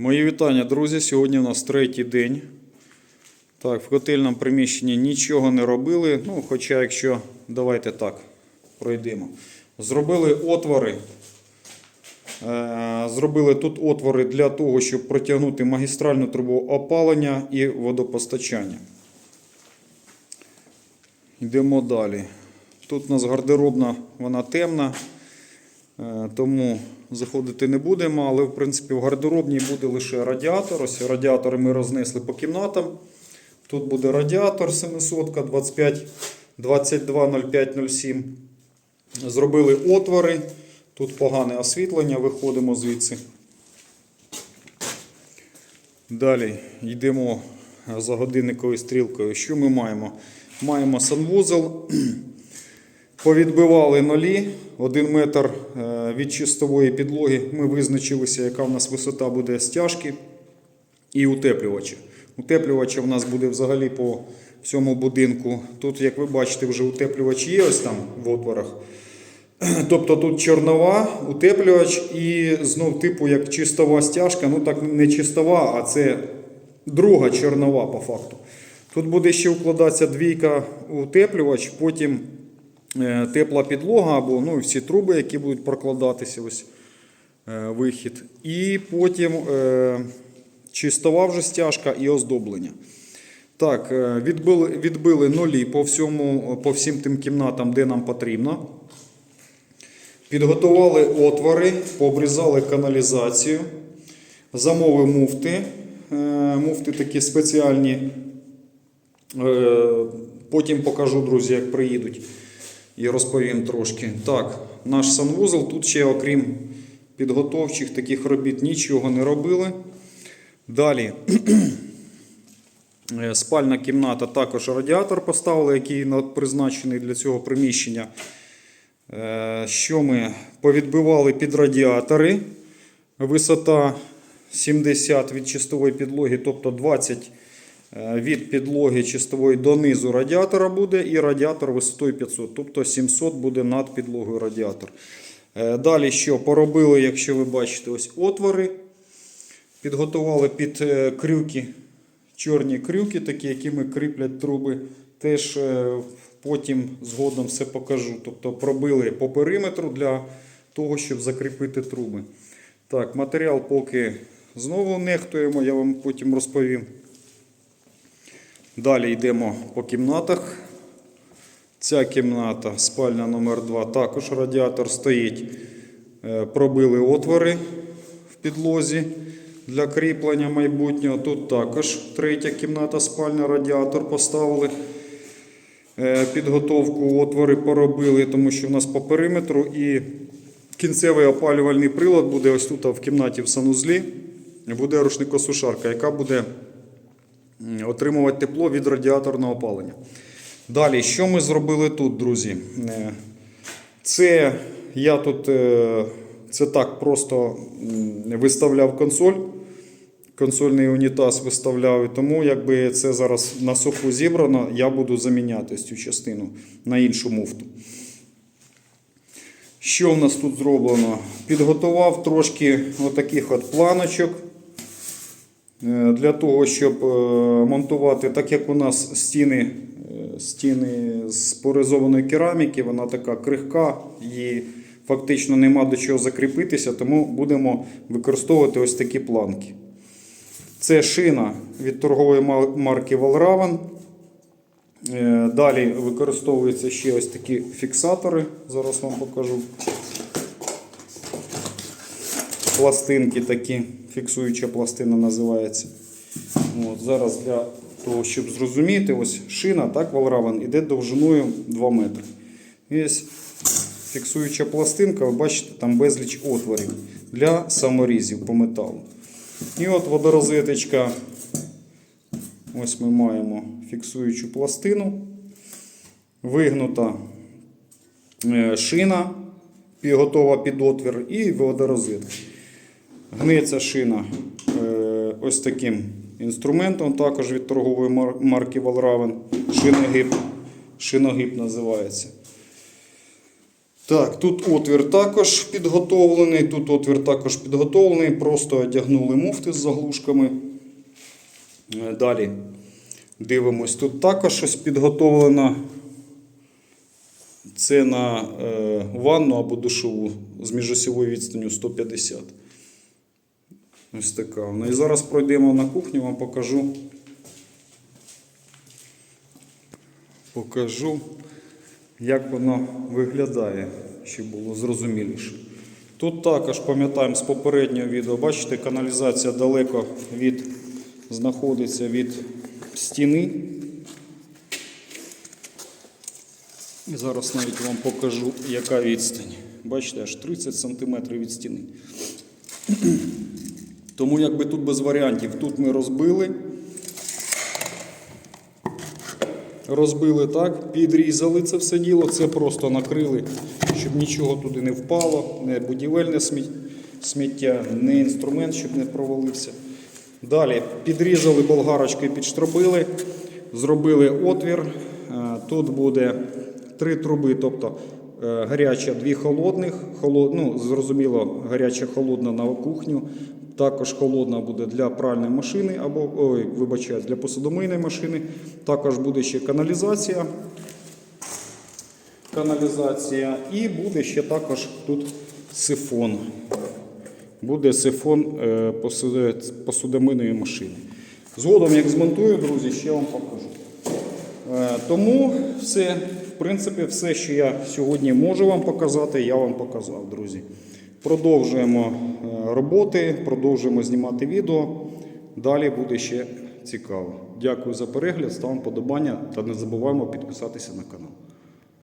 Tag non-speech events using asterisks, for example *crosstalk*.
Мої вітання, друзі. Сьогодні у нас третій день. Так, в котельному приміщенні нічого не робили. Ну, хоча, якщо давайте так, пройдемо. Зробили отвори. Е, Зробили тут отвори для того, щоб протягнути магістральну трубу опалення і водопостачання. Йдемо далі. Тут у нас гардеробна, вона темна. Е, Тому заходити не будемо, але в принципі в гардеробній буде лише радіатор. Ось радіатори ми рознесли по кімнатам. Тут буде радіатор 700 25 22 05 07. Зробили отвори. Тут погане освітлення, виходимо звідси. Далі йдемо за годинниковою стрілкою. Що ми маємо? Маємо санвузол. Повідбивали нолі, один метр е, від чистової підлоги. Ми визначилися, яка в нас висота буде стяжки і утеплювача. Утеплювача в нас буде взагалі по всьому будинку. Тут, як ви бачите, вже утеплювач є ось там в отворах. *clears throat* Тобто тут чорнова, утеплювач і знов типу як чистова стяжка. Ну так не чистова, а це друга чорнова по факту. Тут буде ще вкладатися двійка утеплювач, потім тепла підлога або ну, всі труби, які будуть прокладатися, ось е, вихід. І потім е, чистова вже стяжка і оздоблення. Так, е, відбили, відбили нулі по, всьому, по всім тим кімнатам, де нам потрібно. Підготували отвори, пообрізали каналізацію, замовив муфти. Е, Муфти такі спеціальні. Е, Потім покажу, друзі, як приїдуть і розповім трошки. Так, наш санвузол тут ще, окрім підготовчих таких робіт, нічого не робили. Далі. *clears throat* Е, Спальна кімната також радіатор поставили, який призначений для цього приміщення. Е, Що ми повідбивали під радіатори. Висота 70 від чистової підлоги, тобто 20 е, від підлоги чистової донизу радіатора буде, і радіатор висотою 500, тобто 700 буде над підлогою радіатор. Е, Далі що поробили, якщо ви бачите, ось отвори. Підготували під е, крюки, чорні крюки, такі, якими кріплять труби. Теж е, потім згодом все покажу. Тобто пробили по периметру для того, щоб закріпити труби. Так, матеріал поки знову нехтуємо, я вам потім розповім. Далі йдемо по кімнатах. Ця кімната, спальня номер 2 також радіатор стоїть. Е, Пробили отвори в підлозі для кріплення майбутнього. Тут також третя кімната, спальня, радіатор поставили. Е, Підготовку отвори поробили, тому що в нас по периметру і кінцевий опалювальний прилад буде ось тут в кімнаті в санузлі. Буде рушникосушарка, яка буде отримувати тепло від радіаторного опалення. Далі, що ми зробили тут, друзі? Е, Це я тут е, це так просто виставляв консоль. Консольний унітаз виставляв, і тому якби це зараз на суху зібрано, я буду заміняти цю частину на іншу муфту. Що в нас тут зроблено? Підготував трошки отаких от планочок для того, щоб е, монтувати, так як у нас стіни, е, стіни з поризованої кераміки, вона така крихка, її фактично нема до чого закріпитися, тому будемо використовувати ось такі планки. Це шина від торгової марки Valraven. Е, Далі використовуються ще ось такі фіксатори. Зараз вам покажу. Пластинки такі, фіксуюча пластина називається. От, зараз для того, щоб зрозуміти, ось шина, так, Valraven, іде довжиною 2 метри. І ось фіксуюча пластинка, ви бачите, там безліч отворів для саморізів по металу. І от водорозеточка. Ось ми маємо фіксуючу пластину, вигнута е, шина, готова під отвір, і водорозетка. Гниться шина е, ось таким інструментом, також від торгової марки Valraven. Шиногиб, шиногиб називається. Так, тут отвір також підготовлений, тут отвір також підготовлений, просто одягнули муфти з заглушками. Е, Далі дивимось, тут також щось підготовлено. Це на е, ванну або душову з міжосьовою відстанню 150. Ось така вона. І зараз пройдемо на кухню, вам покажу. Покажу, як воно виглядає, щоб було зрозуміліше. Тут також пам'ятаємо з попереднього відео, бачите, каналізація далеко від, знаходиться від стіни. І зараз навіть вам покажу, яка відстань. Бачите, аж 30 см від стіни. Тому якби тут без варіантів. Тут ми розбили. Розбили так, підрізали це все діло, це просто накрили, щоб нічого туди не впало, не будівельне сміття, не інструмент, щоб не провалився. Далі підрізали болгарочкою, підштробили, зробили отвір. Е, Тут буде три труби, тобто гаряча, дві холодних. Холод, ну, зрозуміло, гаряча холодна на кухню. Також холодна буде для пральної машини або ой, вибачаю, для посудомийної машини. Також буде ще каналізація. Каналізація. І буде ще також тут сифон. Буде сифон е, посудомийної машини. Згодом, як змонтую, друзі, ще вам покажу. Е, Тому все, в принципі, все, що я сьогодні можу вам показати, я вам показав, друзі. Продовжуємо е, роботи, продовжуємо знімати відео. Далі буде ще цікаво. Дякую за перегляд, ставимо подобання та не забуваємо підписатися на канал.